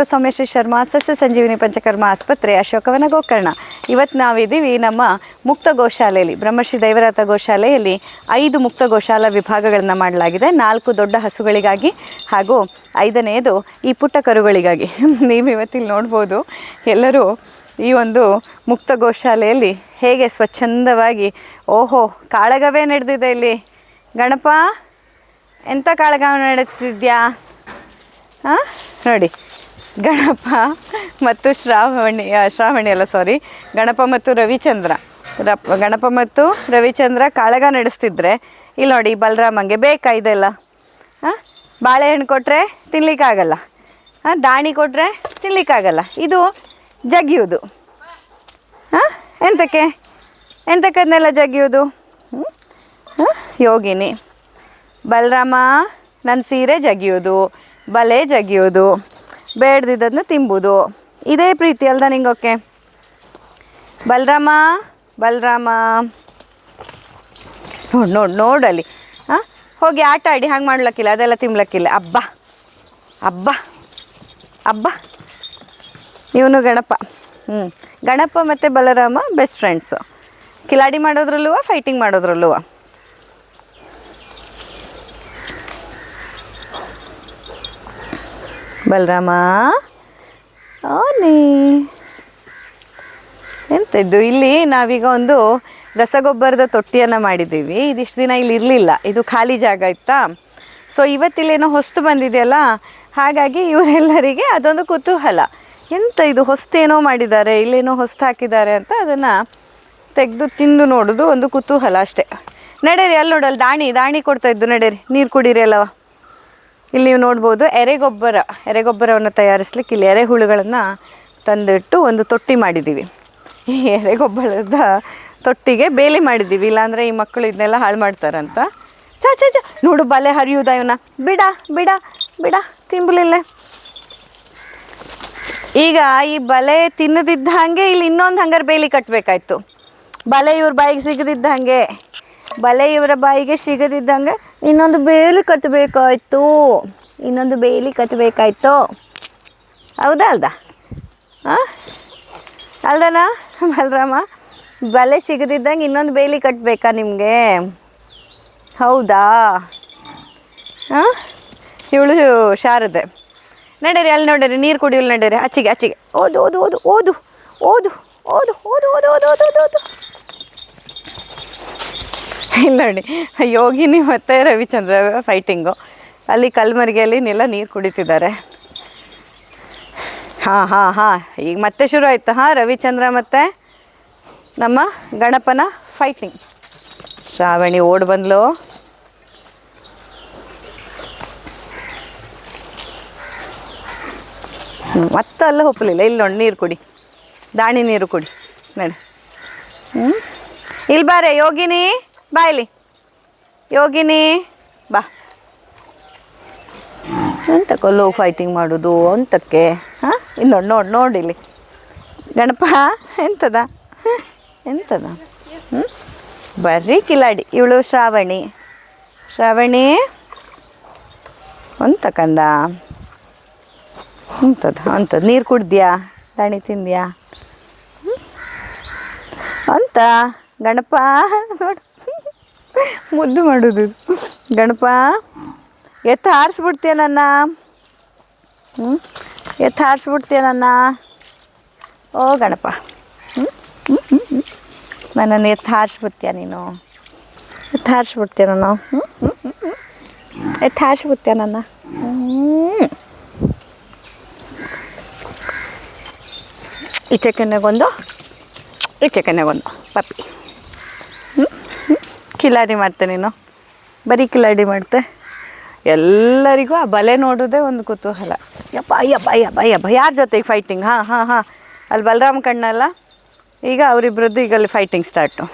Doctor Someshwara Sharma, ಸಸ್ಯ ಸಂಜೀವಿನಿ ಪಂಚಕರ್ಮ ಆಸ್ಪತ್ರೆ, ಅಶೋಕವನ ಗೋಕರ್ಣ. ಇವತ್ತು ನಾವಿದ್ದೀವಿ ನಮ್ಮ ಮುಕ್ತ ಗೋಶಾಲೆಯಲ್ಲಿ, ಬ್ರಹ್ಮಶ್ರೀ ದೈವರಾಥ ಗೋಶಾಲೆಯಲ್ಲಿ ಐದು ಮುಕ್ತ ಗೋಶಾಲಾ ವಿಭಾಗಗಳನ್ನು ಮಾಡಲಾಗಿದೆ. ನಾಲ್ಕು ದೊಡ್ಡ ಹಸುಗಳಿಗಾಗಿ ಹಾಗೂ ಐದನೆಯದು ಈ ಪುಟ್ಟ ಕರುಗಳಿಗಾಗಿ. ನೀವು ಇವತ್ತಿಲ್ಲಿ ನೋಡ್ಬೋದು, ಎಲ್ಲರೂ ಈ ಒಂದು ಮುಕ್ತ ಗೋಶಾಲೆಯಲ್ಲಿ ಹೇಗೆ ಸ್ವಚ್ಛಂದವಾಗಿ, ಓಹೋ, ಕಾಳಗವೇ ನಡೆದಿದೆ ಇಲ್ಲಿ. ಗಣಪ ಎಂಥ ಕಾಳಗ ನಡೆಸಿದ್ಯಾ ಹಾಂ? ನೋಡಿ. ಗಣಪ ಮತ್ತು ಶ್ರಾವಣಿ ಶ್ರಾವಣಿ ಅಲ್ಲ ಸಾರಿ ಗಣಪ ಮತ್ತು ರವಿಚಂದ್ರ. ರಪ್, ಗಣಪ ಮತ್ತು ರವಿಚಂದ್ರ ಕಾಳಗ ನಡೆಸ್ತಿದ್ರೆ. ಇಲ್ಲಿ ನೋಡಿ ಬಲರಾಮಂಗೆ ಬೇಕಾ ಇದೆಲ್ಲ? ಹಾಂ ಬಾಳೆಹಣ್ಣು ಕೊಟ್ಟರೆ ತಿನ್ಲಿಕ್ಕಾಗಲ್ಲ. ಹಾಂ ದಾಣಿ ಕೊಟ್ಟರೆ ತಿನ್ಲಿಕ್ಕಾಗಲ್ಲ. ಇದು ಜಗಿಯೋದು. ಹಾಂ ಎಂತಕ್ಕೆ? ಎಂತಕ್ಕದನ್ನೆಲ್ಲ ಜಗಿಯೋದು? ಹ್ಞೂ ಹಾಂ ಯೋಗಿನಿ. ಬಲರಾಮ ನನ್ನ ಸೀರೆ ಜಗಿಯೋದು. ಬಲೆ ಜಗಿಯೋದು. ಬೇಡ್ದಿದ್ದದನ್ನ ತಿಂಬುದು. ಇದೇ ಪ್ರೀತಿ ಅಲ್ದ ನಿಂಗೋಕೆ ಬಲರಾಮ ಬಲರಾಮ. ನೋಡಿ ನೋಡಿ, ನೋಡಲ್ಲಿ. ಹಾಂ ಹೋಗಿ ಆಟ ಆಡಿ, ಹಂಗೆ ಮಾಡ್ಲಕ್ಕಿಲ್ಲ, ಅದೆಲ್ಲ ತಿನ್ಲಕ್ಕಿಲ್ಲ ಅಬ್ಬ ಅಬ್ಬ ಅಬ್ಬ. ಇವನು ಗಣಪ. ಹ್ಞೂ ಗಣಪ ಮತ್ತು Balarama best friends Kiladi ಮಾಡೋದ್ರಲ್ಲೂ fighting ಮಾಡೋದ್ರಲ್ಲೂ Balarama? ಓನಿ ಎಂಥದ್ದು ಇಲ್ಲಿ ನಾವೀಗ ಒಂದು ರಸಗೊಬ್ಬರದ ತೊಟ್ಟಿಯನ್ನು ಮಾಡಿದ್ದೀವಿ. ಇದಿಷ್ಟು ದಿನ ಇಲ್ಲಿ ಇರಲಿಲ್ಲ. ಇದು ಖಾಲಿ ಜಾಗ ಇತ್ತಾ? ಸೊ ಇವತ್ತಿಲ್ಲೇನೋ ಹೊಸ್ತು ಬಂದಿದೆಯಲ್ಲ? ಹಾಗಾಗಿ ಇವರೆಲ್ಲರಿಗೆ ಅದೊಂದು ಕುತೂಹಲ. ಎಂತ ಇದು ಹೊಸ್ತೇನೋ ಮಾಡಿದ್ದಾರೆ? ಇಲ್ಲೇನೋ ಹೊಸ್ತು ಹಾಕಿದ್ದಾರೆ ಅಂತ ಅದನ್ನು ತೆಗೆದು ತಿಂದು ನೋಡೋದು ಒಂದು ಕುತೂಹಲ ಅಷ್ಟೇ. ನಡೆರಿ, ಅಲ್ಲಿ ನೋಡಲ್ಲಿ ದಾಣಿ ದಾಣಿ ಕೊಡ್ತಾ ಇದ್ದು ನಡೀರಿ. ನೀರು ಕುಡೀರಿ ಅಲ್ಲವ? ಇಲ್ಲಿ ನೀವು ನೋಡ್ಬೋದು ಎರೆಗೊಬ್ಬರ ಎರೆಗೊಬ್ಬರವನ್ನು ತಯಾರಿಸ್ಲಿಕ್ಕೆ ಇಲ್ಲಿ ಎರೆಹುಳುಗಳನ್ನು ತಂದಿಟ್ಟು ಒಂದು ತೊಟ್ಟಿ ಮಾಡಿದ್ದೀವಿ. ಈ ಎರೆಗೊಬ್ಬರದ ತೊಟ್ಟಿಗೆ ಬೇಲಿ ಮಾಡಿದ್ದೀವಿ, ಇಲ್ಲಾಂದರೆ ಈ ಮಕ್ಕಳು ಇದನ್ನೆಲ್ಲ ಹಾಳು ಮಾಡ್ತಾರಂತ. ಚಾ ಚಾ ಚಾ ನೋಡು ಬಲೆ ಹರಿಯುವುದ ಇವನ ಬಿಡ ಬಿಡ ಬಿಡ, ತಿಂಬಲಿಲ್ಲೇ. ಈಗ ಈ ಬಲೆ ತಿನ್ನದಿದ್ದ ಹಾಗೆ ಇಲ್ಲಿ ಇನ್ನೊಂದು ಹಂಗಾರೆ ಬೇಲಿ ಕಟ್ಟಬೇಕಾಯ್ತು ಬಲೆ ಇವ್ರ ಬಾಯಿಗೆ ಸಿಗದಿದ್ದ ಹಾಗೆ. ಬಲೆ ಇವರ ಬಾಯಿಗೆ ಸಿಗದಿದ್ದಂಗೆ ಇನ್ನೊಂದು ಬೇಲಿ ಕಟ್ಟಬೇಕಾಯ್ತು ಇನ್ನೊಂದು ಬೇಲಿ ಕಟ್ಟಬೇಕಾಯ್ತು ಹೌದಾ ಅಲ್ದ ಹಾಂ ಅಲ್ದನಾ ಬಲರಾಮ ಬಲೆ ಸಿಗದಿದ್ದಂಗೆ ಇನ್ನೊಂದು ಬೇಲಿ ಕಟ್ಟಬೇಕಾ ನಿಮಗೆ ಹೌದಾ ಹಾಂ ಇವಳು ಶಾರದೆ ನಡೀರಿ ಅಲ್ಲಿ ನೋಡಿರಿ ನೀರು ಕುಡಿಯಲು ನಡೀರಿ ಅಚ್ಚಿಗೆ ಅಚ್ಚಿಗೆ ಓದು ಓದು ಓದು ಓದು ಓದು ಓದು ಓದು ಓದು ಓದು ಓದು ಓದು ಓದು ಇಲ್ಲ ನೋಡಿ. ಯೋಗಿನಿ ಮತ್ತು ರವಿಚಂದ್ರ ಫೈಟಿಂಗು ಅಲ್ಲಿ ಕಲ್ಮರಿಗೆಯಲ್ಲಿ ನೆಲ್ಲ ನೀರು ಕುಡಿತಿದ್ದಾರೆ. ಹಾಂ ಹಾಂ ಹಾಂ. ಈಗ ಮತ್ತೆ ಶುರು ಆಯಿತು. ಹಾಂ, ರವಿಚಂದ್ರ ಮತ್ತು ನಮ್ಮ ಗಣಪನ ಫೈಟಿಂಗ್ ಶ್ರಾವಣಿ ಓಡ್ ಬಂದ್ಲು. ಮತ್ತೆ ಅಲ್ಲ ಒಪ್ಪಲಿಲ್ಲ. ಇಲ್ಲಿ ನೋಡಿ, ನೀರು ಕುಡಿ. ದಾಣಿ ನೀರು ಕುಡಿ. ನಡಿ. ಹ್ಞೂ ಇಲ್ಲಿ ಬಾರೆ, ಯೋಗಿನಿ. ಬಾ ಇಲ್ಲಿ. ಯೋಗಿನಿ, ಬಾ. ಎಂತಕ್ಕೋ ಲೋ ಫೈಟಿಂಗ್ ಮಾಡೋದು ಅಂತಕ್ಕೆ ಹಾಂ? ಇಲ್ಲಿ ನೋಡಿ ನೋಡಿ ನೋಡಿ ಇಲ್ಲಿ. ಗಣಪ, ಎಂತದ? ಎಂತದ? ಹ್ಞೂ ಬರ್ರಿ ಕಿಲಾಡಿ. ಇವಳು ಶ್ರಾವಣಿ. ಶ್ರಾವಣಿ? ಅಂತ ಕಂದ. ಅಂಥದ್ದು ಅಂಥದ್ದು ನೀರು ಕುಡ್ದ್ಯಾ? ದಾಣಿ ತಿಂದ್ಯಾ? ಅಂತ ಗಣಪ. ನೋಡು. ಮುದ್ದು ಮಾಡೋದು. ಗಣಪ, ಎತ್ತ ಹಾರಿಸ್ಬಿಡ್ತೀಯ ನನ್ನ? ಹ್ಞೂ ಎತ್ತ ಹಾರಿಸ್ಬಿಡ್ತೀಯ ನನ್ನ? ಓ, ಗಣಪ. ಹ್ಞೂ ನನ್ನನ್ನು ಎತ್ತ ಹಾರಿಸ್ಬಿಡ್ತೀಯ ನೀನು? ಎತ್ತ ಹಾರಿಸ್ಬಿಡ್ತೀಯ ನಾನು ಹ್ಞೂ ಎತ್ತ ಹಾರಿಸ್ಬಿಡ್ತೀಯ ನನ್ನ? ಹ್ಞೂ ಈ ಈಚೆ ಕೆನ್ನೆಗೊಂದು ಪಪ್ಪಿ. ಹ್ಞೂ ಕಿಲಾಡಿ ಮಾಡ್ತೆ ನೀನು. ಬರೀ ಕಿಲಾಡಿ ಮಾಡ್ತೆ. ಎಲ್ಲರಿಗೂ ಆ ಬಲೆ ನೋಡೋದೇ ಒಂದು ಕುತೂಹಲ. ಯಪ್ಪ ಅಯ್ಯಪ್ಪ ಅಯ್ಯಪ್ಪ ಅಯ್ಯಪ್ಪ ಯಾರ ಜೊತೆಗೆ ಫೈಟಿಂಗ್ ಹಾಂ ಹಾಂ ಹಾಂ. ಅಲ್ಲಿ ಬಲರಾಮ್ ಕಣ್ಣಲ್ಲ ಈಗ ಅವರಿಬ್ಬರದ್ದು ಈಗ ಅಲ್ಲಿ ಫೈಟಿಂಗ್ ಸ್ಟಾರ್ಟು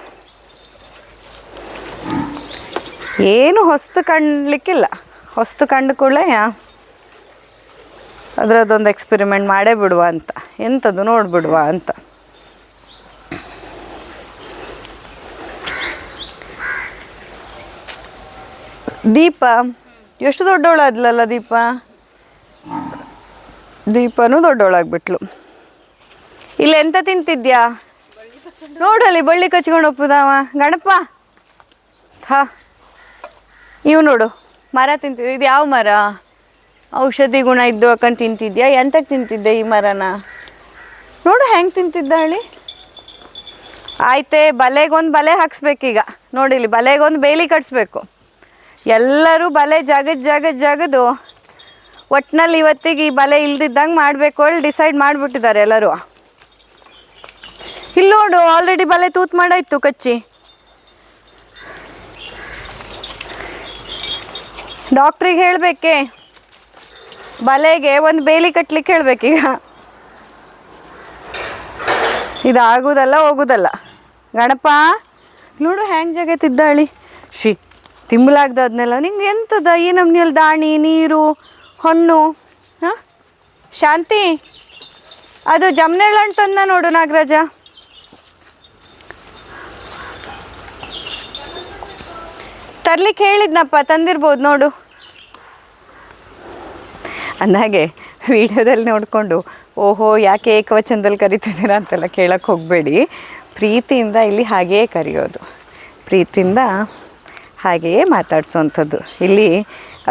ಏನು ಹೊಸ್ತು ಕಾಣಲಿಕ್ಕಿಲ್ಲ. ಹೊಸ್ತು ಕಂಡು ಕೂಡಲೇ ಅದರದ್ದೊಂದು ಎಕ್ಸ್ಪೆರಿಮೆಂಟ್ ಮಾಡೇ ಬಿಡುವ ಅಂತ. ಎಂಥದ್ದು ನೋಡಿಬಿಡುವ ಅಂತ. ದೀಪ. ಎಷ್ಟು ದೊಡ್ಡವಳಾದ್ಲಲ್ಲ ದೀಪ? ದೀಪನೂ ದೊಡ್ಡವಳಾಗ್ಬಿಟ್ಲು ಇಲ್ಲ ಎಂತ ತಿಂತಿದ್ಯಾ? ನೋಡಲ್ಲಿ ಬಳ್ಳಿ ಕಚ್ಕೊಂಡು ಒಪ್ಪುದವ ಗಣಪ. ಹಾ. ಇವು ನೋಡು. ಮರ ತಿಂತಿದ್ದೆ ಇದು ಯಾವ ಮರ? ಔಷಧಿ ಗುಣ ಇದ್ದು ಹಾಕೊಂಡು ತಿಂತಿದ್ಯಾ? ಎಂತಕ್ಕೆ ತಿಂತಿದ್ದೆ ಈ ಮರನ? ನೋಡು ಹೆಂಗೆ ತಿಂತಿದ್ದ ಹೇಳಿ ಆಯ್ತೆ, ಬಲೆಗೊಂದು ಬಲೆ ಹಾಕ್ಸ್ಬೇಕೀಗ. ನೋಡಿಲಿ ಬಲೆಗೊಂದು ಬೇಲಿ ಕಟ್ಸ್ಬೇಕು. ಎಲ್ಲರೂ ಬಲೆ ಜಗದ್ ಜಗದ್ ಜಗದು. ಒಟ್ಟಿನಲ್ಲಿ ಇವತ್ತಿಗೆ ಈ ಬಲೆ ಇಲ್ದಿದ್ದಂಗೆ ಮಾಡಬೇಕು ಹೇಳಿ ಡಿಸೈಡ್ ಮಾಡಿಬಿಟ್ಟಿದ್ದಾರೆ ಎಲ್ಲರೂ. ಇಲ್ಲಿ ನೋಡು ಆಲ್ರೆಡಿ ಬಲೆ ತೂತ್ ಮಾಡಾಯ್ತು ಕಚ್ಚಿ. ಡಾಕ್ಟ್ರಿಗೆ ಹೇಳಬೇಕೆ? ಬಲೆಗೆ ಒಂದು ಬೇಲಿ ಕಟ್ಲಿಕ್ಕೆ ಹೇಳ್ಬೇಕೀಗ ಇದಾಗುದಲ್ಲ ಹೋಗುದಲ್ಲ. ಗಣಪ, ನೋಡು ಹ್ಯಾಂಗ್ ಜಗತ್ತಿದ್ದಾಳಿ. ಶಿ ತಿಂಬಲಾಗ್ದ ಅದನ್ನೆಲ್ಲ ನಿಂಗೆ ಎಂಥದ ಈ ನಮ್ಮನೆಯಲ್ಲಿ ದಾಣಿ, ನೀರು ಹಣ್ಣು ಹಾಂ? ಶಾಂತಿ? ಅದು ಜಮ್ನೆಳ್ ಹಣ್ಣು ತಂದ ನೋಡು ನಾಗರಾಜ. ತರ್ಲಿಕ್ಕೆ ಹೇಳಿದ್ನಪ್ಪ, ತಂದಿರ್ಬೋದು ನೋಡು. ಅಂದಾಗೆ ವಿಡಿಯೋದಲ್ಲಿ ನೋಡಿಕೊಂಡು, ಓಹೋ, ಯಾಕೆ ಏಕವಚನದಲ್ಲಿ ಕರಿತಿದ್ದೀರಾ ಅಂತೆಲ್ಲ ಕೇಳೋಕ್ಕೆ ಹೋಗಬೇಡಿ. ಪ್ರೀತಿಯಿಂದ ಇಲ್ಲಿ ಹಾಗೆಯೇ ಕರೆಯೋದು. ಪ್ರೀತಿಯಿಂದ ಹಾಗೆಯೇ ಮಾತಾಡಿಸೋವಂಥದ್ದು ಇಲ್ಲಿ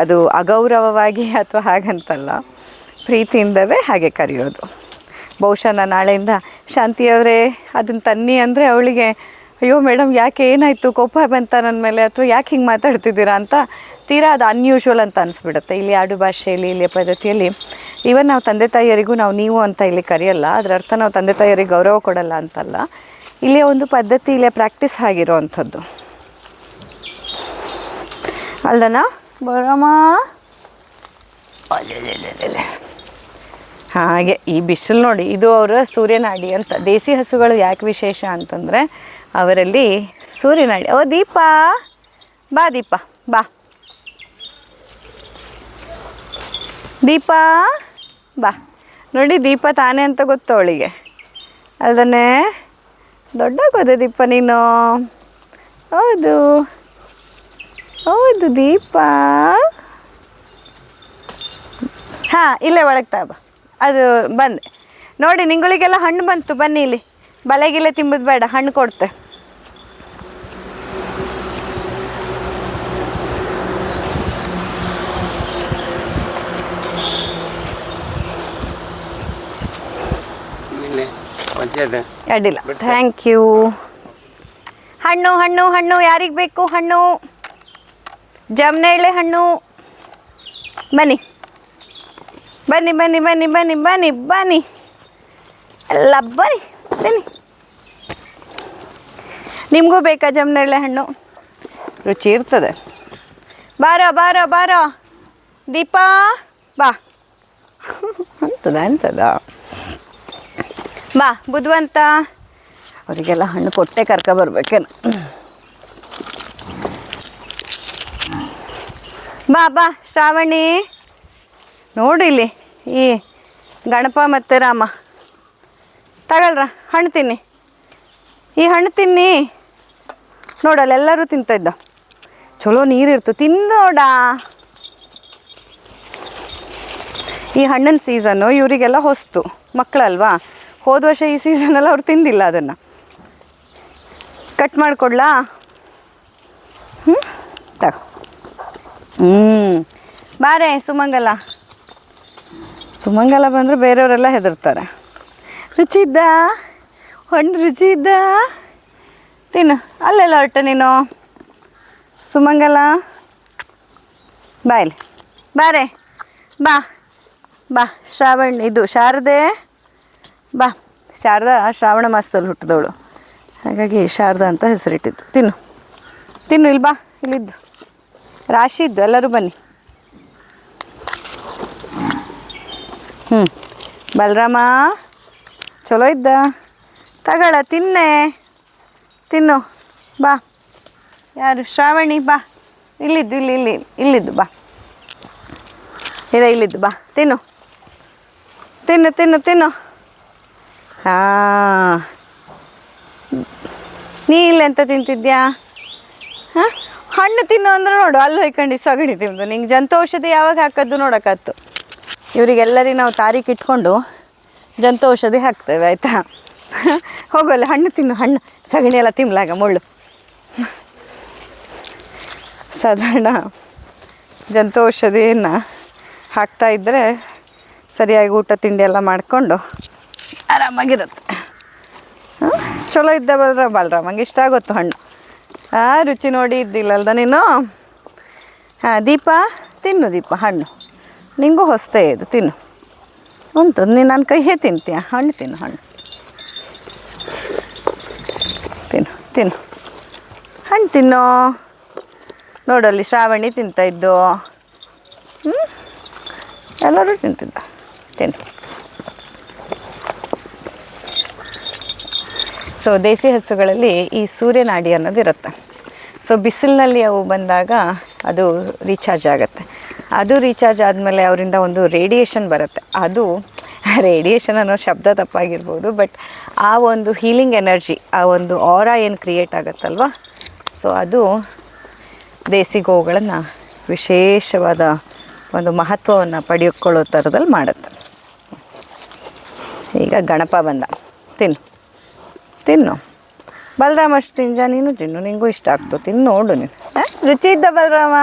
ಅದು ಅಗೌರವವಾಗಿ ಅಥವಾ ಹಾಗಂತಲ್ಲ, ಪ್ರೀತಿಯಿಂದವೇ ಹಾಗೆ ಕರೆಯೋದು. ಬಹುಶಃ ನಾನು ನಾಳೆಯಿಂದ ಶಾಂತಿಯವರೇ ಅದನ್ನು ತನ್ನಿ ಅಂದರೆ ಅವಳಿಗೆ, ಅಯ್ಯೋ ಮೇಡಮ್, ಯಾಕೆ ಏನಾಯಿತು? ಕೋಪ ಬಂತ ನನ್ನ ಮೇಲೆ ಅಥವಾ ಯಾಕೆ ಹಿಂಗೆ ಮಾತಾಡ್ತಿದ್ದೀರಾ? ಅಂತ ತೀರಾ ಅದು ಅನ್ಯೂಶುವಲ್ ಅಂತ ಅನಿಸ್ಬಿಡುತ್ತೆ. ಇಲ್ಲಿ ಆಡು ಭಾಷೆಯಲ್ಲಿ ಇಲ್ಲಿಯ ಪದ್ಧತಿಯಲ್ಲಿ, ಈವನ್ ನಾವು ತಂದೆ ತಾಯಿಯರಿಗೂ ನಾವು ನೀವು ಅಂತ ಇಲ್ಲಿ ಕರೆಯಲ್ಲ, ಅದರ ಅರ್ಥ ನಾವು ತಂದೆ ತಾಯಿಯರಿಗೆ ಗೌರವ ಕೊಡಲ್ಲ ಅಂತಲ್ಲ. ಇಲ್ಲಿಯ ಒಂದು ಪದ್ಧತಿ, ಇಲ್ಲಿಯ ಪ್ರಾಕ್ಟೀಸ್ ಆಗಿರೋ ಅಂಥದ್ದು ಅಲ್ದನಾ? ಬರಮ್ಮ. ಹಾಗೆ ಈ ಬಿಸಿಲು ನೋಡಿ ಇದು ಅವರ ಸೂರ್ಯನಾಡಿ ಅಂತ. ದೇಸಿ ಹಸುಗಳು ಯಾಕೆ ವಿಶೇಷ ಅಂತಂದರೆ ಅವರಲ್ಲಿ ಸೂರ್ಯನಾಡಿ. ಓ ದೀಪ. ಬಾ ದೀಪ. ಬಾ. ದೀಪ. ಬಾ. ನೋಡಿ ದೀಪ ತಾನೇ ಅಂತ ಗೊತ್ತು ಅವಳಿಗೆ. ಅಲ್ದನೆ? ದೊಡ್ಡಾಗೋದೆ ದೀಪ ನೀನು. ಹೌದು. ಹೌದು ದೀಪ. ಹಾಂ ಇಲ್ಲೇ ಒಳಗೆ ತಾಬ ಅದು ಬಂದೆ. ನೋಡಿ ನಿಂಗಳಿಗೆಲ್ಲ ಹಣ್ಣು ಬಂತು ಬನ್ನಿ ಇಲ್ಲಿ. ಬಲೆಗಿಲೆ ತಿಂಬುದು ಬೇಡ ಹಣ್ಣು ಕೊಡ್ತೆ. ಅಡ್ಡಿಲ್ಲ. ಥ್ಯಾಂಕ್ ಯು ಹಣ್ಣು ಹಣ್ಣು ಹಣ್ಣು ಯಾರಿಗೆ ಬೇಕು ಹಣ್ಣು? ಜಮ್ನೇಳೆ ಹಣ್ಣು. ಬನ್ನಿ. ಬನ್ನಿ ಬನ್ನಿ ಬನ್ನಿ ಬನ್ನಿ ಬನ್ನಿ ಬನ್ನಿ. ಎಲ್ಲ ಬನ್ನಿ ಬನ್ನಿ. ನಿಮಗೂ ಬೇಕಾ ಜಮ್ನೇಳೆ ಹಣ್ಣು? ರುಚಿ ಇರ್ತದೆ. ಬಾರೋ ಬಾರೋ ಬಾರೋ. ದೀಪಾ ಬಾ. ಅಂತದ ಅಂತದ. ಬಾ ಬುದ್ಧವಂತ ಅವರಿಗೆಲ್ಲ ಹಣ್ಣು ಕೊಟ್ಟೆ ಕರ್ಕ ಬರ್ಬೇಕೇನು. ಬಾ ಬಾ, ಶ್ರಾವಣಿ. ನೋಡಿ ಇಲ್ಲಿ ಈ ಗಣಪ ಮತ್ತು ರಾಮ. ತಗಲ್ರ ಹಣ್ಣು ತಿನ್ನಿ. ಈ ಹಣ್ಣು ತಿನ್ನಿ. ನೋಡಲ್ಲ ಎಲ್ಲರೂ ತಿಂತಾಯಿದ್ದ ಚಲೋ ನೀರಿರ್ತು, ತಿಂದೋಡ. ಈ ಹಣ್ಣಿನ ಸೀಸನ್ನು ಇವರಿಗೆಲ್ಲ ಹೊಸ್ತು. ಮಕ್ಕಳಲ್ವಾ? ಹೋದ ವರ್ಷ ಈ ಸೀಸನಲ್ಲಿ ಅವ್ರು ತಿಂದಿಲ್ಲ ಅದನ್ನು. ಕಟ್ ಮಾಡಿಕೊಡ್ಲಾ? ಹ್ಞೂ ತಗೋ. ಹ್ಞೂ ಬಾರೆ, ಸುಮಂಗಲ. ಸುಮಂಗಲ ಬಂದರೆ ಬೇರೆಯವರೆಲ್ಲ ಹೆದರ್ತಾರೆ. ರುಚಿ ಇದ್ದ ಹಣ್ಣು ರುಚಿ ಇದ್ದ ತಿನ್ನು, ಅಲ್ಲೆಲ್ಲ ಹೊರಟ ನೀನು. ಸುಮಂಗಲ, ಬಾ ಇಲ್ಲಿ. ಬಾರೆ, ಬಾ. ಬಾ, ಶ್ರಾವಣ, ಇದು ಶಾರದೆ. ಬಾ, ಶಾರದಾ ಶ್ರಾವಣ ಮಾಸದಲ್ಲಿ ಹುಟ್ಟಿದವಳು. ಹಾಗಾಗಿ ಶಾರದಾ ಅಂತ ಹೆಸರಿಟ್ಟಿದ್ದು. ತಿನ್ನು. ತಿನ್ನು, ಇಲ್ಲಿ ಬಾ, ಇಲ್ಲಿದ್ದು. ರಾಶಿ ಇದ್ದು, ಎಲ್ಲರೂ ಬನ್ನಿ. ಹ್ಞೂ ಬಲರಾಮ, ಚಲೋ ಇದ್ದ? ತಗೊಳ, ತಿನ್ನೆ. ತಿನ್ನು. ಬಾ. ಯಾರು? ಶ್ರಾವಣಿ, ಬಾ. ಇಲ್ಲಿದ್ದು, ಇಲ್ಲಿ ಇಲ್ಲಿ, ಇಲ್ಲಿದ್ದು, ಬಾ. ಇಲ್ಲ, ಇಲ್ಲಿದ್ದು, ಬಾ. ತಿನ್ನು. ತಿನ್ನು ತಿನ್ನು ತಿನ್ನು. ಹಾಂ. ನೀ ಇಲ್ಲೆಂತ ತಿಂತಿದ್ಯಾ? ಹಾಂ? ಹಣ್ಣು ತಿನ್ನು ಅಂದ್ರೆ ನೋಡು, ಅಲ್ಲಿ ಹೊಯ್ಕೊಂಡು ಸಗಣಿ ತಿಂದು. ನಿಂಗೆ ಜಂತು ಔಷಧಿ ಯಾವಾಗ ಹಾಕದ್ದು ನೋಡೋಕತ್ತು ಇವರಿಗೆಲ್ಲರಿ ನಾವು ತಾರೀಕು ಇಟ್ಕೊಂಡು ಜಂತ ಔಷಧಿ ಹಾಕ್ತೇವೆ, ಆಯಿತಾ? ಹೋಗಲ್ಲ, ಹಣ್ಣು ತಿನ್ನು, ಹಣ್ಣು, ಸಗಣಿ ಎಲ್ಲ ತಿನ್ಲಾಗ ಮುಳ್ಳು. ಸಾಧಾರಣ ಜಂತ ಔಷಧಿಯನ್ನು ಹಾಕ್ತಾ ಇದ್ದರೆ ಸರಿಯಾಗಿ ಊಟ ತಿಂಡಿ ಎಲ್ಲ ಮಾಡಿಕೊಂಡು ಆರಾಮಾಗಿರುತ್ತೆ? ಚಲೋ ಇದ್ದ ಬಲ್ರ ಬಲರಾಮಂಗೆ ಇಷ್ಟ ಆಗುತ್ತೆ ಹಣ್ಣು. ಆ, ರುಚಿ ನೋಡಿ ಇದ್ದಿಲ್ಲಲ್ದ ನೀನು? ಹಾಂ, ದೀಪ, ತಿನ್ನು ದೀಪ, ಹಣ್ಣು. ನಿಂಗೂ ಹೊಸ್ತೇ ಇದು, ತಿನ್ನು. ಉಂಟು ನೀನು ನನ್ನ ಕೈಯೇ ತಿಂತೀಯ? ಹಣ್ಣು ತಿನ್ನು ಹಣ್ಣು. ತಿನ್ನು ತಿನ್ನು. ಹಣ್ಣು ತಿನ್ನು? ನೋಡಲ್ಲಿ ಶ್ರಾವಣಿ ತಿಂತಾಯಿದ್ದು ಹ್ಞೂ ಎಲ್ಲರೂ ತಿಂತಿದ್ದ. ತಿನ್ನು. ಸೊ ದೇಸಿ ಹಸುಗಳಲ್ಲಿ ಈ ಸೂರ್ಯನಾಡಿ ಅನ್ನೋದು ಇರುತ್ತೆ. ಸೊ ಬಿಸಿಲಿನಲ್ಲಿ ಅವು ಬಂದಾಗ ಅದು ರೀಚಾರ್ಜ್ ಆಗುತ್ತೆ. ಅದು ರೀಚಾರ್ಜ್ ಆದಮೇಲೆ ಅವರಿಂದ ಒಂದು ರೇಡಿಯೇಷನ್ ಬರುತ್ತೆ. ಅದು ರೇಡಿಯೇಷನ್ ಅನ್ನೋ ಶಬ್ದ ತಪ್ಪಾಗಿರ್ಬೋದು ಬಟ್ ಆ ಒಂದು ಹೀಲಿಂಗ್ ಎನರ್ಜಿ ಆ ಒಂದು ಆರ ಏನು ಕ್ರಿಯೇಟ್ ಆಗುತ್ತಲ್ವ? ಸೊ ಅದು ದೇಸಿ ಗೋವುಗಳನ್ನು ವಿಶೇಷವಾದ ಒಂದು ಮಹತ್ವವನ್ನು ಪಡೆದುಕೊಳ್ಳೋ ಥರದಲ್ಲಿ ಮಾಡುತ್ತೆ. ಈಗ ಗಣಪ ಬಂದ. ತಿನ್ನು. ತಿನ್ನು. ಬಲರಾಮ ಅಷ್ಟು ತಿಂಜ ನೀನು ತಿನ್ನು. ನಿಂಗೂ ಇಷ್ಟ ಆಗ್ತು ತಿನ್ನು, ನೋಡು ನೀನು. ಹಾಂ? ರುಚಿ ಇದ್ದ ಬಲರಾಮ?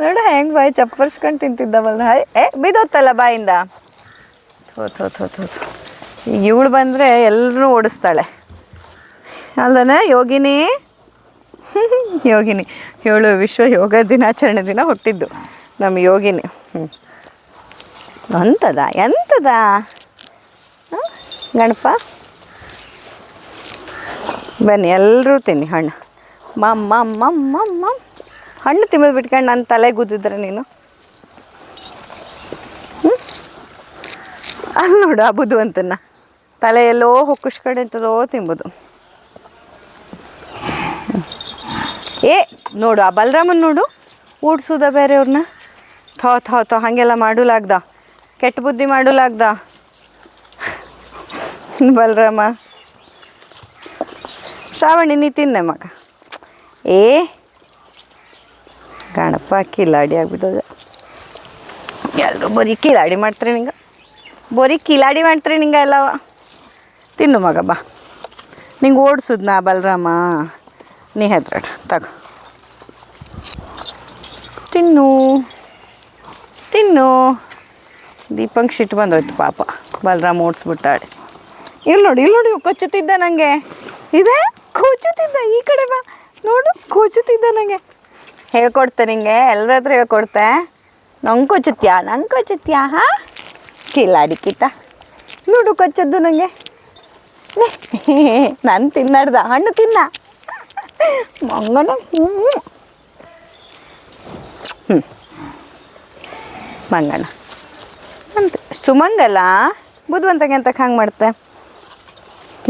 ನೋಡು, ಹೆಂಗೆ ಬಾಯಿ ಚಪ್ಪರ್ಸ್ಕೊಂಡು ತಿಂತಿದ್ದ ಬಲರಾಮ? ಏ ಬಿದೋತ್ತಲ್ಲ ಬಾಯಿಂದ? ಹೋತ್ ಹೋತ್ ಹೋತ್ ಹೋತ್. ಈಗ ಇವಳು ಬಂದರೆ ಎಲ್ಲರೂ ಓಡಿಸ್ತಾಳೆ. ಅಲ್ದನ, ಯೋಗಿನಿ? ಯೋಗಿನಿ. ಏಳು ವಿಶ್ವ ಯೋಗ ದಿನಾಚರಣೆ ದಿನ ಹುಟ್ಟಿದ್ದು. ನಮ್ಮ ಯೋಗಿನಿ. ಹ್ಞೂ ಎಂತದ? ಹ? ಗಣಪ? ಬನ್ನಿ ಎಲ್ಲರೂ ತಿನ್ನಿ, ಹಣ್ಣು. ಮಮ್ ಮಮ್ ಮಮ್ ಹಣ್ಣು ತಿಂಬದು ಬಿಟ್ಕೊಂಡು ನನ್ನ ತಲೆ ಗುದ್ದಿದ್ರೆ ನೀನು? ಅಲ್ಲಿ ನೋಡು ಆ ಬುದ್ಧಿವಂತನ ತಲೆ ಎಲ್ಲೋ ಹೊಕ್ಕಿಸ್ಕೊಂಡು ಅಂತದೋ ತಿಂಬುದು ಏ, ನೋಡು ಆ ಬಲರಾಮನ್ ನೋಡು. ಓಡಿಸೋದ ಬೇರೆಯವ್ರನ್ನ ಥೋ ಥೋ ಥೋ, ಹಾಗೆಲ್ಲ ಮಾಡೋಲಾಗ್ದ. ಕೆಟ್ಟ ಬುದ್ಧಿ ಮಾಡೋಲಾಗ್ದ. ಬಲರಾಮ. ಶ್ರಾವಣಿ, ನೀ ತಿನ್ನೆ ಮಗ? ಏ, ಗಣಪ, ಕಿಲಾಡಿ ಆಗ್ಬಿಟ್ಟದ. ಎಲ್ಲರೂ ಬರೀ ಕಿಲಾಡಿ ಮಾಡ್ತೀರಿ ನಿಂಗೆ. ಬರೀ ಕಿಲಾಡಿ ಮಾಡ್ತೀರಿ ನಿಂಗೆ ಎಲ್ಲವ? ತಿನ್ನು ಮಗ, ಬಾ. ನಿಂಗೆ ಓಡಿಸುದ್ನಾ ಬಲರಾಮ. ನೀ ಹೆದ್ರಡ ತಗೋ. ತಿನ್ನು. ತಿನ್ನು. ದೀಪಂಗೆ ಸಿಟ್ಟು ಬಂದೋಯ್ತು ಪಾಪ. ಬಲರಾಮ ಓಡಿಸ್ಬಿಟ್ಟಾಳೆ. ಇಲ್ಲಿ ನೋಡಿ ಇಲ್ಲಿ ನೋಡಿ ಕೊಚ್ಚುತ್ತಿದ್ದ ನನಗೆ ಇದೆ? ಕೊಚ್ಚುತ್ತಿದ್ದ, ಈ ಕಡೆ ಬಾ. ನೋಡು, ಕೊಚ್ಚುತ್ತಿದ್ದ ನನಗೆ ಹೇಳ್ಕೊಡ್ತೆ ನಿಂಗೆ ಎಲ್ಲರ ಹತ್ರ ಹೇಳ್ಕೊಡ್ತೆ. ನಂಗೆ ಕೊಚ್ಚುತ್ತ್ಯಾ ನಂಗೆ ಕೊಚ್ಚುತ್ತ್ಯಾ ಹಾ? ಕಿಲಾಡಿ ಕಿಟ ನೋಡು, ಕೊಚ್ಚದ್ದು ನನಗೆ ನಾನು ತಿನ್ನಾಡ್ದ, ಹಣ್ಣು ತಿನ್ನ. ಮಂಗನ ಹ್ಞೂ ಮಂಗನ ಅಂತ ಸುಮಂಗಲ? ಬುದ್ಧಿವಂತಗೆ ಅಂತ ಹಂಗೆ ಮಾಡ್ತೆ.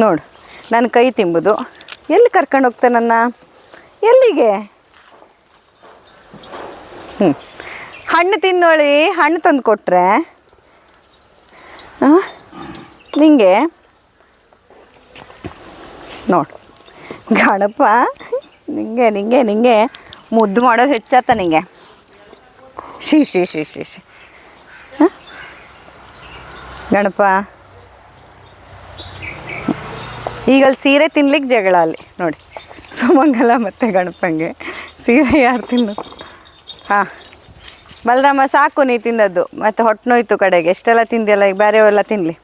ನೋಡು, ನನ್ನ ಕೈ ತಿಂಬುದು. ಎಲ್ಲಿ ಕರ್ಕೊಂಡು ಹೋಗ್ತೆ ನನ್ನ? ಎಲ್ಲಿಗೆ? ಹ್ಞೂ ಹಣ್ಣು ತಿನ್ನೋಳಿ, ಹಣ್ಣು ತಂದು ಕೊಟ್ಟರೆ ನಿಂಗೆ? ನೋಡು. ಗಣಪ, ನಿಂಗೆ ನಿಂಗೆ ನಿಂಗೆ. ಮುದ್ದು ಮಾಡೋದು ಹೆಚ್ಚಾತ ನಿಂಗೆ. ಶಿ ಶಿ ಶಿ ಶಿ ಶಿ ಹಾಂ ಗಣಪ. ಈಗ ಅಲ್ಲಿ ಸೀರೆ ತಿನ್ಲಿಕ್ಕೆ ಜಗಳ ಅಲ್ಲಿ. ನೋಡಿ, ಸುಮಂಗಲ ಮತ್ತು ಗಣಪಂಗೆ. ಸೀರೆ ಯಾರು ತಿನ್ನು? ಹಾಂ. ಬಲರಾಮ, ಸಾಕು ನೀ ತಿಂದದ್ದು. ಮತ್ತು ಹೊಟ್ಟೆ ನೋಯ್ತು ಕಡೆಗೆ. ಎಷ್ಟೆಲ್ಲ ತಿಂದಿಯಲ್ಲ, ಈಗ ಬೇರೆಯವೆಲ್ಲ ತಿನ್ನಲಿ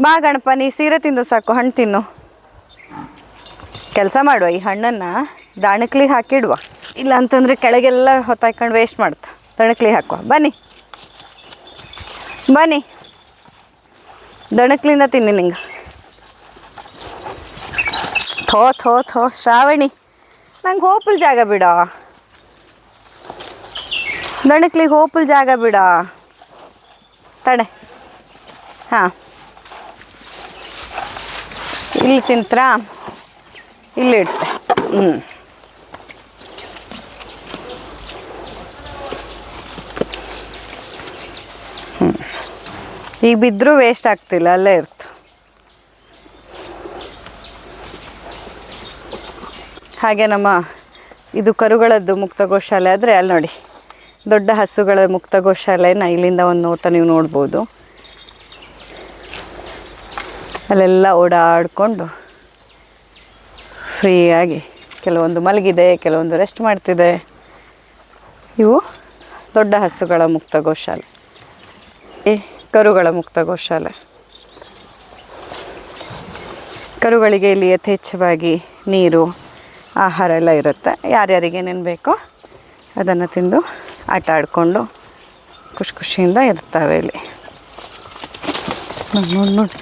ಬಾ ಗಣಪ, ನೀ ಸೀರೆ ತಿಂದು ಸಾಕು, ಹಣ್ಣು ತಿನ್ನು. ಕೆಲಸ ಮಾಡುವ ಈ ಹಣ್ಣನ್ನು, ದಾಣಕ್ಲಿ ಹಾಕಿಡುವ. ಇಲ್ಲ ಅಂತಂದರೆ ಕೆಳಗೆಲ್ಲ ಹೊತ್ತಾಯ್ಕೊಂಡು ವೇಸ್ಟ್ ಮಾಡ್ತಾ. ದಣಕ್ಲಿ ಹಾಕುವ. ಬನ್ನಿ. ಬನ್ನಿ. ದಣಕ್ಲಿಂದ ತಿನ್ನಿ ನಿಂಗೆ. ಥೋ ಥೋ ಥೋ, ಶ್ರಾವಣಿ. ನಂಗೆ ಹೋಪಲ್ ಜಾಗ ಬಿಡ. ದಣಕ್ಲಿಗೆ ಹೋಪಲ್ ಜಾಗ ಬಿಡ. ತಡೆ. ಹಾಂ. ಇಲ್ಲಿ ತಿಂತ್ರ? ಇಲ್ಲಿ ಇಡ್ತೆ. ಹ್ಞೂ ಈಗ ಬಿದ್ದರೂ ವೇಸ್ಟ್ ಆಗ್ತಿಲ್ಲ, ಅಲ್ಲೇ ಇರ್ತು. ಹಾಗೆ ನಮ್ಮ ಇದು ಕರುಗಳದ್ದು ಮುಕ್ತ ಗೋಶಾಲೆ ಆದರೆ ಅಲ್ಲಿ ನೋಡಿ, ದೊಡ್ಡ ಹಸುಗಳ ಮುಕ್ತ ಗೋಶಾಲೆನ ಇಲ್ಲಿಂದ ಒಂದು ನೋಟ ನೀವು ನೋಡ್ಬೋದು. ಅಲ್ಲೆಲ್ಲ ಓಡಾಡಿಕೊಂಡು ಫ್ರೀಯಾಗಿ ಕೆಲವೊಂದು ಮಲಗಿದೆ, ಕೆಲವೊಂದು ರೆಸ್ಟ್ ಮಾಡ್ತಿದೆ. ಇವು ದೊಡ್ಡ ಹಸುಗಳ ಮುಕ್ತ ಗೋಶಾಲೆ. ಈ ಕರುಗಳ ಮುಕ್ತ ಗೋಶಾಲೆ. ಕರುಗಳಿಗೆ ಇಲ್ಲಿ ಯಥೇಚ್ಛವಾಗಿ ನೀರು ಆಹಾರ ಎಲ್ಲ ಇರುತ್ತೆ. ಯಾರ್ಯಾರಿಗೆ ಏನೇನು ಬೇಕೋ ಅದನ್ನು ತಿಂದು ಆಟ ಆಡಿಕೊಂಡು ಖುಷಿ ಖುಷಿಯಿಂದ ಇರ್ತವೆ ಇಲ್ಲಿ. ನೋಡಿ ನೋಡಿ ನೋಡಿ.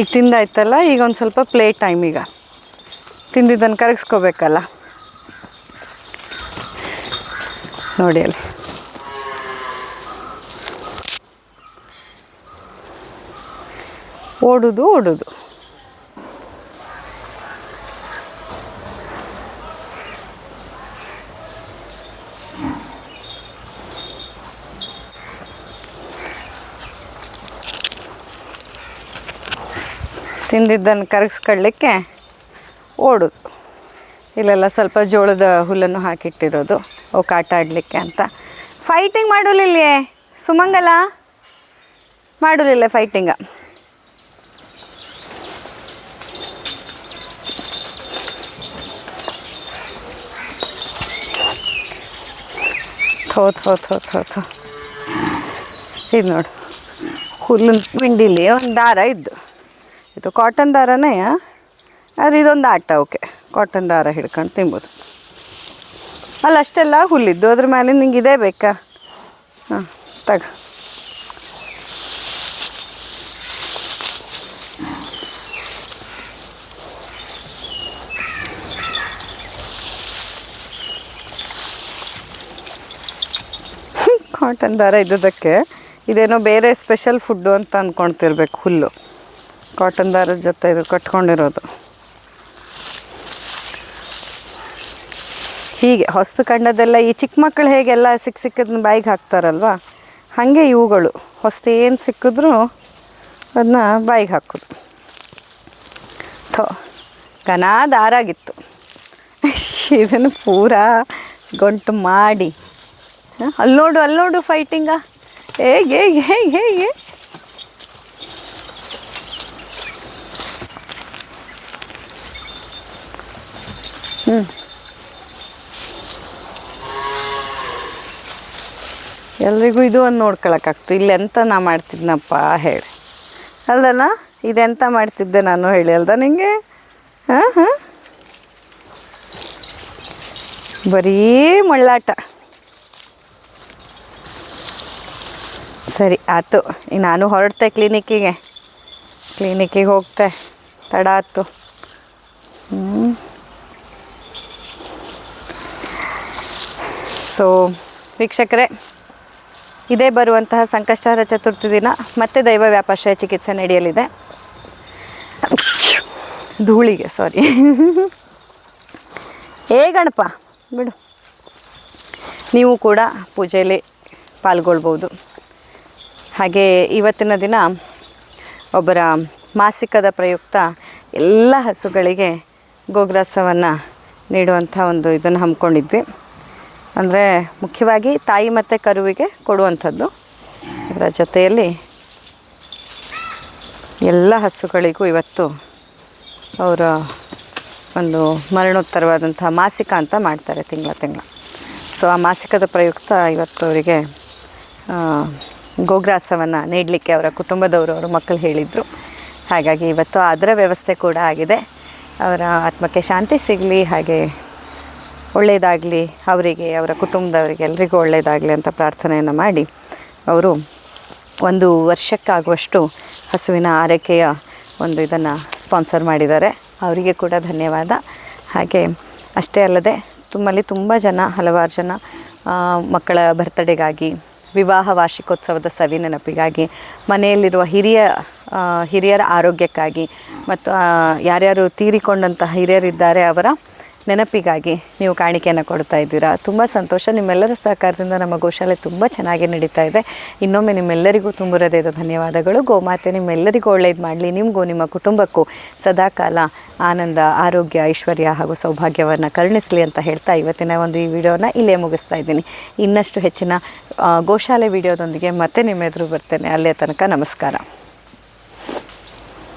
ಈಗ ತಿಂದಾಯ್ತಲ್ಲ, ಈಗ ಒಂದು ಸ್ವಲ್ಪ ಪ್ಲೇ ಟೈಮ್ ಈಗ. ತಿಂದಿದ್ದನ್ನು ಕರಗಿಸ್ಕೋಬೇಕಲ್ಲ. ನೋಡಿ ಅಲ್ಲಿ. ಓಡುದು ಓಡುದು. ತಿಂದಿದ್ದನ್ನು ಕರಗಿಸ್ಕೊಳ್ಳಿಕ್ಕೆ ಓಡೋದು. ಇಲ್ಲೆಲ್ಲ ಸ್ವಲ್ಪ ಜೋಳದ ಹುಲ್ಲನ್ನು ಹಾಕಿಟ್ಟಿರೋದು. ಅವಕ್ಕೆ ಆಟ ಆಡಲಿಕ್ಕೆ ಅಂತ. ಫೈಟಿಂಗ್ ಮಾಡಲಿಲ್ಲೇ ಸುಮಂಗಲ? ಮಾಡೋಲಿಲ್ಲ ಫೈಟಿಂಗ ಥೋ ಥೋ ಥೋ ಥೋ. ಇದು ನೋಡು. ಹುಲ್ಲಿನ ಮಿಂಡಿಲಿ ಒಂದು ದಾರ ಇದ್ದು. ಇದು ಕಾಟನ್ ದಾರನೇ ಆದರೆ ಇದೊಂದು ಆಟ, ಓಕೆ. ಕಾಟನ್ ದಾರ ಹಿಡ್ಕೊಂಡು ತಿನ್ಬೋದು. ಅಲ್ಲ, ಅಷ್ಟೆಲ್ಲ ಹುಲ್ಲಿದ್ದು, ಅದ್ರ ಮೇಲೆ ನಿಂಗೆ ಇದೇ ಬೇಕಾ? ಹಾಂ, ತಗ. ಕಾಟನ್ ದಾರ ಇದ್ದದಕ್ಕೆ ಇದೇನೋ ಬೇರೆ ಸ್ಪೆಷಲ್ ಫುಡ್ಡು ಅಂತ ಅಂದ್ಕೊಳ್ತಿರ್ಬೇಕು ಹುಲ್ಲು. ಕಾಟನ್ ದಾರದ ಜೊತೆ ಇದು ಕಟ್ಕೊಂಡಿರೋದು. ಹೀಗೆ ಹೊಸ್ತು ಕಂಡದೆಲ್ಲ ಈ ಚಿಕ್ಕ ಮಕ್ಕಳು ಹೇಗೆಲ್ಲ ಸಿಕ್ಕ ಸಿಕ್ಕದನ್ನ ಬಾಯಿಗೆ ಹಾಕ್ತಾರಲ್ವ? ಹಾಗೆ ಇವುಗಳು. ಹೊಸ್ತು ಏನು ಸಿಕ್ಕಿದ್ರೂ ಅದನ್ನ ಬಾಯಿಗೆ ಹಾಕೋದು. ಥೋ ಘನ ದಾರಾಗಿತ್ತು ಇದನ್ನು ಪೂರ ಗಂಟು ಮಾಡಿ? ಅಲ್ಲಿ ನೋಡು ಅಲ್ಲಿ ನೋಡು ಫೈಟಿಂಗ ಹೇಗೆ ಹೇಗೆ ಹೇಗೆ ಹೇಗೆ? ಹ್ಞೂ ಎಲ್ರಿಗೂ ಇದು ಒಂದು ನೋಡ್ಕೊಳಕ್ಕಾಗ್ತು. ಇಲ್ಲಿ ಎಂತ ನಾ ಮಾಡ್ತಿದ್ನಪ್ಪ ಹೇಳಿ. ಅಲ್ದಲ್ಲ? ಇದೆಂತ ಮಾಡ್ತಿದ್ದೆ ನಾನು ಹೇಳಿ, ಅಲ್ದ ನಿಂಗೆ? ಹಾಂ ಹಾಂ? ಬರೀ ಮಳ್ಳಾಟ. ಸರಿ ಆಯ್ತು ಈಗ ನಾನು ಹೊರಡ್ತೆ ಕ್ಲಿನಿಕ್ಕಿಗೆ. ಕ್ಲಿನಿಕ್ಕಿಗೆ ಹೋಗ್ತೆ. ತಡ ಆಯ್ತು ಹ್ಞೂ ಸೊ ವೀಕ್ಷಕರೇ, ಇದೇ ಬರುವಂತಹ ಸಂಕಷ್ಟಹರ ಚತುರ್ಥಿ ದಿನ ಮತ್ತೆ ದೈವ ವ್ಯಾಪಾಶ್ರಯ ಚಿಕಿತ್ಸೆ ನಡೆಯಲಿದೆ. ಧೂಳಿಗೆ ಸಾರಿ ಏ ಗಣಪ, ಬಿಡು. ನೀವು ಕೂಡ ಪೂಜೆಯಲ್ಲಿ ಪಾಲ್ಗೊಳ್ಬೋದು ಹಾಗೆ ಇವತ್ತಿನ ದಿನ ಒಬ್ಬರ ಮಾಸಿಕದ ಪ್ರಯುಕ್ತ ಎಲ್ಲ ಹಸುಗಳಿಗೆ ಗೋಗ್ರಾಸವನ್ನು ನೀಡುವಂಥ ಒಂದು ಇದನ್ನು ಹಮ್ಮಿಕೊಂಡಿದ್ವಿ. ಅಂದರೆ ಮುಖ್ಯವಾಗಿ ತಾಯಿ ಮತ್ತು ಕರುವಿಗೆ ಕೊಡುವಂಥದ್ದು. ಅದರ ಜೊತೆಯಲ್ಲಿ ಎಲ್ಲ ಹಸುಗಳಿಗೂ ಇವತ್ತು ಅವರ ಒಂದು ಮರಣೋತ್ತರವಾದಂಥ ಮಾಸಿಕ ಅಂತ ಮಾಡ್ತಾರೆ ತಿಂಗಳ ತಿಂಗಳ. ಸೊ ಆ ಮಾಸಿಕದ ಪ್ರಯುಕ್ತ ಇವತ್ತು ಅವರಿಗೆ ಗೋಗ್ರಾಸವನ್ನು ನೀಡಲಿಕ್ಕೆ ಅವರ ಕುಟುಂಬದವರು, ಅವರು ಮಕ್ಕಳು ಹೇಳಿದರು. ಹಾಗಾಗಿ ಇವತ್ತು ಅದರ ವ್ಯವಸ್ಥೆ ಕೂಡ ಆಗಿದೆ. ಅವರ ಆತ್ಮಕ್ಕೆ ಶಾಂತಿ ಸಿಗಲಿ, ಹಾಗೆ ಒಳ್ಳೆಯದಾಗಲಿ ಅವರಿಗೆ, ಅವರ ಕುಟುಂಬದವರಿಗೆ, ಎಲ್ರಿಗೂ ಒಳ್ಳೆಯದಾಗಲಿ ಅಂತ ಪ್ರಾರ್ಥನೆಯನ್ನು ಮಾಡಿ ಅವರು ಒಂದು ವರ್ಷಕ್ಕಾಗುವಷ್ಟು ಹಸುವಿನ ಆರೈಕೆಯ ಒಂದು ಇದನ್ನು ಸ್ಪಾನ್ಸರ್ ಮಾಡಿದ್ದಾರೆ. ಅವರಿಗೆ ಕೂಡ ಧನ್ಯವಾದ. ಹಾಗೆ ಅಷ್ಟೇ ಅಲ್ಲದೆ ತುಂಬಲ್ಲಿ ತುಂಬ ಜನ, ಹಲವಾರು ಜನ ಮಕ್ಕಳ ಬರ್ತಡೆಗಾಗಿ, ವಿವಾಹ ವಾರ್ಷಿಕೋತ್ಸವದ ಸವಿ ನೆನಪಿಗಾಗಿ, ಮನೆಯಲ್ಲಿರುವ ಹಿರಿಯ ಹಿರಿಯರ ಆರೋಗ್ಯಕ್ಕಾಗಿ ಮತ್ತು ಯಾರ್ಯಾರು ತೀರಿಕೊಂಡಂತಹ ಹಿರಿಯರಿದ್ದಾರೆ ಅವರ ನೆನಪಿಗಾಗಿ ನೀವು ಕಾಣಿಕೆಯನ್ನು ಕೊಡ್ತಾ ಇದ್ದೀರಾ? ತುಂಬ ಸಂತೋಷ. ನಿಮ್ಮೆಲ್ಲರ ಸಹಕಾರದಿಂದ ನಮ್ಮ ಗೋಶಾಲೆ ತುಂಬ ಚೆನ್ನಾಗಿ ನಡೀತಾ ಇದೆ. ಇನ್ನೊಮ್ಮೆ ನಿಮ್ಮೆಲ್ಲರಿಗೂ ತುಂಬುರದೇದ ಧನ್ಯವಾದಗಳು. ಗೋಮಾತೆ, ನಿಮ್ಮೆಲ್ಲರಿಗೂ ಒಳ್ಳೇದು ಮಾಡಲಿ. ನಿಮಗೂ, ನಿಮ್ಮ ಕುಟುಂಬಕ್ಕೂ ಸದಾಕಾಲ ಆನಂದ, ಆರೋಗ್ಯ, ಐಶ್ವರ್ಯ ಹಾಗೂ ಸೌಭಾಗ್ಯವನ್ನು ಕರುಣಿಸಲಿ ಅಂತ ಹೇಳ್ತಾ ಇವತ್ತಿನ ಒಂದು ಈ ವಿಡಿಯೋನ ಇಲ್ಲೇ ಮುಗಿಸ್ತಾ ಇದ್ದೀನಿ. ಇನ್ನಷ್ಟು ಹೆಚ್ಚಿನ ಗೋಶಾಲೆ ವಿಡಿಯೋದೊಂದಿಗೆ ಮತ್ತೆ ನಿಮ್ಮ ಎದುರು ಬರ್ತೇನೆ. ಅಲ್ಲೇ ತನಕ ನಮಸ್ಕಾರ.